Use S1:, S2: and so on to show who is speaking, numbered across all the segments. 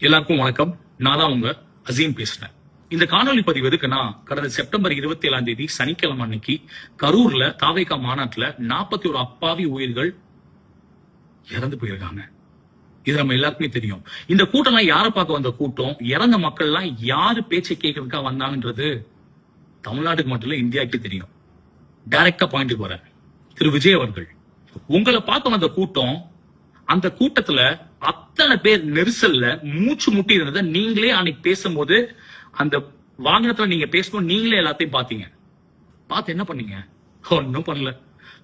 S1: எல்லாருக்கும் வணக்கம். நான் தான் உங்க அசீம் பேசுறேன். இந்த காணொலி பதிவு எதுக்குன்னா கடந்த செப்டம்பர் இருபத்தி ஏழாம் தேதி சனிக்கிழமை அன்னைக்கு கரூர்ல தாவேகா மாநாட்டுல நாற்பத்தி ஒரு அப்பாவி உயிர்கள் இறந்து போயிருக்காங்க. இது நம்ம எல்லாருக்குமே தெரியும். இந்த கூட்டம்லாம் யாரை பார்க்க வந்த கூட்டம்? இறந்த மக்கள்லாம் யாரு பேச்சை கேட்கறதுக்காக வந்தாங்கன்றது தமிழ்நாட்டுக்கு மட்டும் இல்ல இந்தியாவுக்கு தெரியும். டைரக்டா பாயிண்ட்டுக்கு வர திரு. விஜய் அவர்கள். உங்களை பார்க்க வந்த கூட்டம் அந்த கூட்டத்துல அத்தனை பேர் நெரிசல்ல மூச்சு முட்டி இருந்ததை நீங்களே அன்னைக்கு பேசும்போது அந்த வாகனத்துல நீங்க பேசணும் நீங்களே எல்லாத்தையும் பாத்தீங்க பார்த்து என்ன பண்ணீங்க? ஒன்னும் பண்ணல.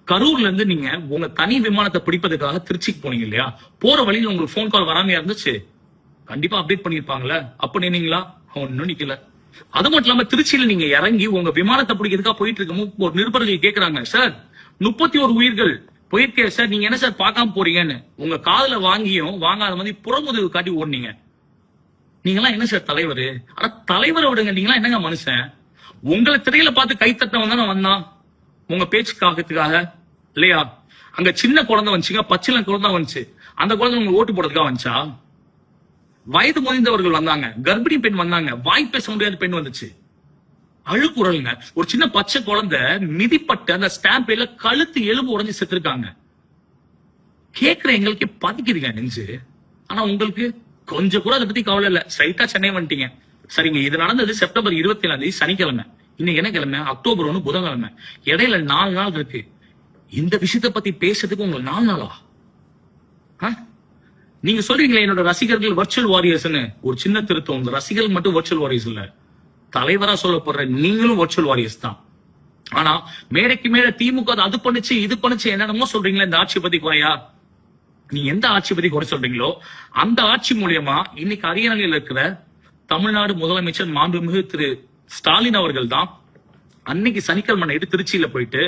S1: கரூர்ல இருந்து நீங்க உங்க தனி விமானத்தை பிடிப்பதற்காக திருச்சிக்கு போனீங்க இல்லையா? போற வழியில உங்களுக்கு ஃபோன் கால் வராமையா இருந்துச்சு? கண்டிப்பா அப்டேட் பண்ணிருப்பாங்களே அப்ப நின்னீங்களா? ஒன்னும் நிக்கல. அது மட்டும் இல்லாம திருச்சியில நீங்க இறங்கி உங்க விமானத்தை பிடிக்கிறதுக்காக போயிட்டு இருக்கும் ஒரு நிருபர்கள் கேக்குறாங்க சார் முப்பத்தி ஒரு உயிர்கள் போயிருக்கே சார் நீங்க என்ன சார் பார்க்காம போறீங்கன்னு. உங்க காதுல வாங்கியும் வாங்காத மாதிரி புறமுதுகு காட்டி ஓடுனீங்க. நீங்களாம் என்ன சார் தலைவர்? ஆனா தலைவரை விடுங்க நீங்களாம் என்னங்க மனுஷன்? உங்களை திரையில பார்த்து கை தட்டவன் தானே வந்தான் உங்க பேச்சுக்காகத்துக்காக இல்லையா? அங்க சின்ன குழந்தை வந்துச்சுங்க பச்சில குழந்தை வந்துச்சு. அந்த குழந்தை உங்களுக்கு ஓட்டு போடுறதுக்காக வந்துச்சா? வயது முதிர்ந்தவர்கள் வந்தாங்க கர்ப்பிணி பெண் வந்தாங்க வாய் பேச முடியாத பெண் வந்துச்சு. அழுக்குறலுங்க ஒரு சின்ன பச்சை குழந்தை மிதிப்பட்டு அந்த ஸ்டாம்பேல கழுத்து எலும்பு உடஞ்சி செத்துருக்காங்க. கேக்குற எங்களுக்கு பதிக்குதுங்க நெஞ்சு. ஆனா உங்களுக்கு கொஞ்சம் கூட அதை பத்தி கவலை இல்ல. ஸ்ட்ரைட்டா சென்னை வந்துட்டீங்க. சரிங்க இது நடந்தது செப்டம்பர் இருபத்தி ஏழாம் தேதி சனிக்கிழமை. இன்னைக்கு என்ன கிழமை? அக்டோபர் ஒன்னு புதன்கிழமை. இடையில நாலு நாள் இருக்கு. இந்த விஷயத்தை பத்தி பேசுறதுக்கு உங்களுக்கு நாலு நாளா? ஆ? நீங்க சொல்றீங்களே என்னோட ரசிகர்கள் வர்ச்சுவல் வாரியர்ஸ்னு ஒரு சின்ன திருத்தம். உங்க ரசிகர்கள் மட்டும் வர்ச்சுவல் வாரியர்ஸ் இல்லை. தலைவரா சொல்லப்படுற நீங்களும் வர்ச்சுவல் வாரியர்ஸ் தான். ஆனா மேடைக்கு மேல திமுக அது பண்ணுச்சு இது பண்ணுச்சு என்னென்னமோ சொல்றீங்களா இந்த ஆட்சி பத்தி குறையா? நீ எந்த ஆட்சி பத்தி குறை சொல்றீங்களோ அந்த ஆட்சி மூலியமா இன்னைக்கு அரியணையில் இருக்கிற தமிழ்நாடு முதலமைச்சர் மாண்புமிகு திரு ஸ்டாலின் அவர்கள் தான் அன்னைக்கு சனிக்கிழமை நைட்டு திருச்சியில போயிட்டு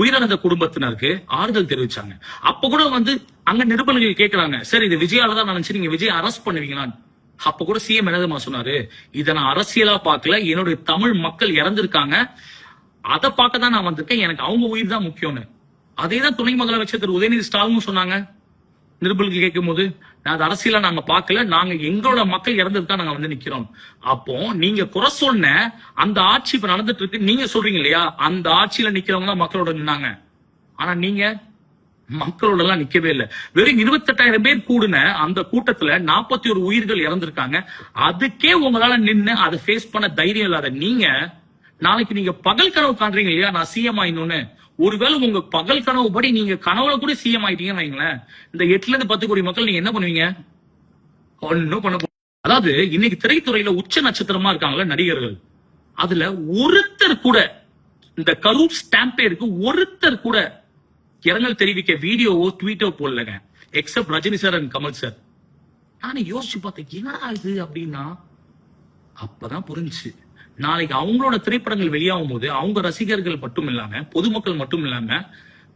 S1: உயிரிழந்த குடும்பத்தினருக்கு ஆறுதல் தெரிவிச்சாங்க. அப்ப கூட வந்து அங்க நிருபர்கள் கேட்கிறாங்க சரி இது விஜயால தான் நினைச்சு நீங்க விஜய் அரெஸ்ட் பண்ணுவீங்களான்னு. அப்ப கூட சிஎம் என்னதுமா சொன்னாரு? இதை நான் அரசியலா பார்க்கல என்னுடைய தமிழ் மக்கள் இறந்திருக்காங்க. அதை பார்க்க தான் நான் வந்திருக்கேன். எனக்கு அவங்க உயிர் தான் முக்கியம்னு. அதே தான் துணை முதலமைச்சர் திரு. உதயநிதி ஸ்டாலினும் சொன்னாங்க. நிருபலுக்கு கேட்கும் போது நான் அது அரசியலா நாங்க பார்க்கல நாங்க எங்களோட மக்கள் இறந்ததுக்காக நாங்க வந்து நிக்கிறோம். அப்போ நீங்க குறை சொன்ன அந்த ஆட்சி இப்ப நடந்துட்டு இருக்கு. நீங்க சொல்றீங்க இல்லையா? அந்த ஆட்சியில நிக்கிறவங்க தான் மக்களோட நின்னாங்க. ஆனா நீங்க? மக்களோட எல்லாம் நிக்கவே இல்லை. வெறும் இருபத்தெட்டாயிரம் பேர் கூடின அந்த கூட்டத்துல நாற்பத்தி ஒரு உயிர்கள் இறந்திருக்காங்க. அதுக்கே உங்களால நின்று அதை ஃபேஸ் பண்ண தைரியம் இல்லாத நீங்க நாளைக்கு நீங்க பகல் கனவு காண்றீங்க இல்லையா? நான் சிஎம் ஆயினோன்னு ஒருவேளை உங்க பகல் கனவு படி நீங்க கனவுல கூட சிஎம் ஆயிட்டீங்கன்னு வைங்களேன். இந்த எட்டுல இருந்து பத்து கோடி மக்கள் நீங்க என்ன பண்ணுவீங்க? ஒன்னும் பண்ண அதாவது இன்னைக்கு திரைத்துறையில உச்ச நட்சத்திரமா இருக்காங்களா நடிகர்கள். அதுல ஒருத்தர் கூட இந்த கரூர் ஸ்டாம்பேருக்கு ஒருத்தர் கூட இரங்கல் தெரிவிக்க வீடியோவோ ட்வீட்டோ போடலங்க. Except Rajini sir and Kamal sir நானே யோசிச்சு பார்த்தேன் என்னடா இது? அப்படின்னா அப்பதான் புரிஞ்சுச்சு. நாளைக்கு அவங்களோட திரைப்படங்கள் வெளியாகும் போது அவங்க ரசிகர்கள் மட்டும் இல்லாம பொதுமக்கள் மட்டும் இல்லாம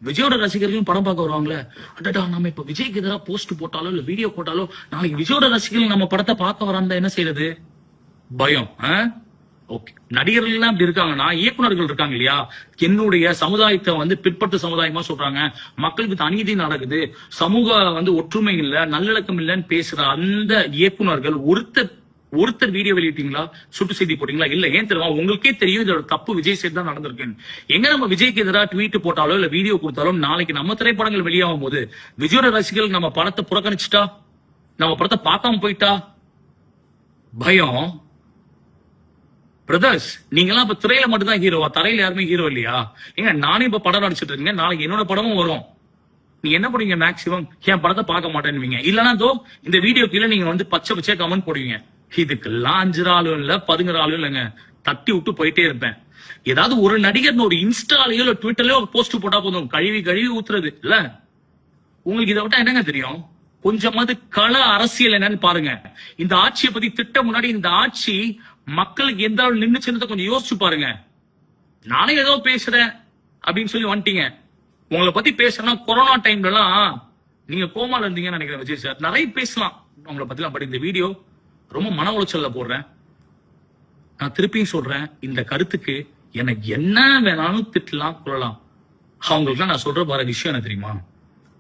S1: விஜயோட ரசிகர்களும் படம் பார்க்க வருவாங்களே. அடடா நம்ம இப்ப விஜய்க்கு எதிராக போஸ்ட் போட்டாலோ இல்ல வீடியோ போட்டாலோ நாளைக்கு விஜயோட ரசிகர்கள் நம்ம படத்தை பார்க்க வராந்தா என்ன செய்யறது பயம் ஓகே. நடிகர்கள் எல்லாம் இப்படி இருக்காங்கன்னா இயக்குனர்கள் இருக்காங்க இல்லையா? என்னுடைய சமுதாயத்தை வந்து பிற்பட்ட சமுதாயமா சொல்றாங்க. மக்களுக்கு அநீதி நடக்குது. சமூக வந்து ஒற்றுமை இல்ல நல்லிழக்கம் இல்லைன்னு பேசுற அந்த இயக்குனர்கள் ஒருத்தர் ஒருத்தர் வீடியோ வெளியிட்டீங்களா? சுட்டு செய்தி போட்டீங்களா? இல்ல ஏன் தெரியுமா? உங்களுக்கே தெரியும் இதோட தப்பு விஜய் சைடு தான் நடந்திருக்குன்னு. எங்க நம்ம விஜய்க்கு எதிராக ட்வீட் போட்டாலோ இல்ல வீடியோ கொடுத்தாலும் நாளைக்கு நம்ம திரைப்படங்கள் வெளியாகும் போது விஜயோட ரசிகர்கள் நம்ம படத்தை புறக்கணிச்சிட்டா? நம்ம படத்தை பார்க்காம போயிட்டா? பயம். பிரதர்ஸ் நீங்களாம் இப்ப திரையில மட்டும் தான் ஹீரோவா தரையில யாருமே ஹீரோ இல்லையா? ஏங்க நானும் இப்ப படம் நடிச்சிட்டு இருக்கேன் நாளைக்கு என்னோட படமும் வரும். நீங்க என்ன பண்ணுவீங்க மேக்சிமம் என் படத்தை பார்க்க மாட்டேன்னுவீங்க. இல்லனா தோ இந்த வீடியோ கீழே நீங்க வந்து பச்சை பச்சையா கமெண்ட் போடுவீங்க. இதுக்கெல்லாம் அஞ்சு ஆளும் இல்ல பதுங்குற ஆளும் இல்லைங்க. தட்டி விட்டு போயிட்டே இருப்பேன். ஏதாவது ஒரு நடிகர் ஒரு இன்ஸ்டாலயோ இல்ல ட்விட்டர்லயோ ஒரு போஸ்ட் போட்டா போதும். கழுவி கழுவி ஊத்துறது. இல்ல. உங்களுக்கு இதை விட்டா என்னங்க தெரியும்? கொஞ்சமாவது கள அரசியல் என்னன்னு பாருங்க. இந்த ஆட்சியை பத்தி திட்ட முன்னாடி இந்த ஆட்சி மக்களுக்கு எந்த அளவு நின்னுச்சுன்றத கொஞ்சம் யோசிச்சு பாருங்க. நானே ஏதோ பேசுறேன் அப்படின்னு சொல்லி வந்துட்டீங்க. உங்களை பத்தி பேசுறேன்னா கொரோனா டைம்ல எல்லாம் நீங்க கோமால இருந்தீங்கன்னு நினைக்கிறேன் விஜய் சார். நிறைய பேசலாம். உங்களை பத்திலாம் பட் இந்த வீடியோ ரொம்ப மன உளைச்சல்ல போடுறேன். நான் திருப்பியும் சொல்றேன் இந்த கருத்துக்கு எனக்கு என்ன வேணாலும் திட்டலாம் கொள்ளலாம் அவங்களுக்கு நான் சொல்ற வர விஷயம் என்ன தெரியுமா?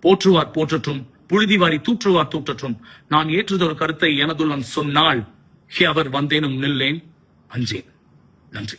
S1: போற்றுவார் போற்றற்றும் புழுதிவாரி தூற்றுவார் தூற்றற்றும் நான் ஏற்றுதொரு கருத்தை எனதுள்ளம் சொன்னால் அவர் வந்தேனும் நில்லேன். அஞ்சேன். நன்றி.